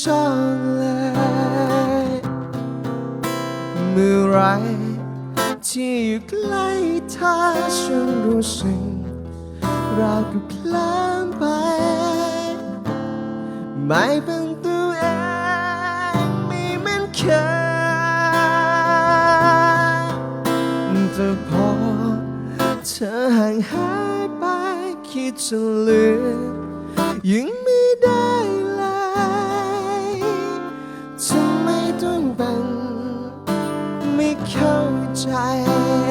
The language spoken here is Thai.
ชอบเลย เมื่อไรที่อยู่ใกล้เธอฉันรู้สึกราวกับเพลินไป ไม่เป็นตัวเองไม่เหมือนเคยแต่พอเธอห่างหายไปคิดจะลืมยังไง child.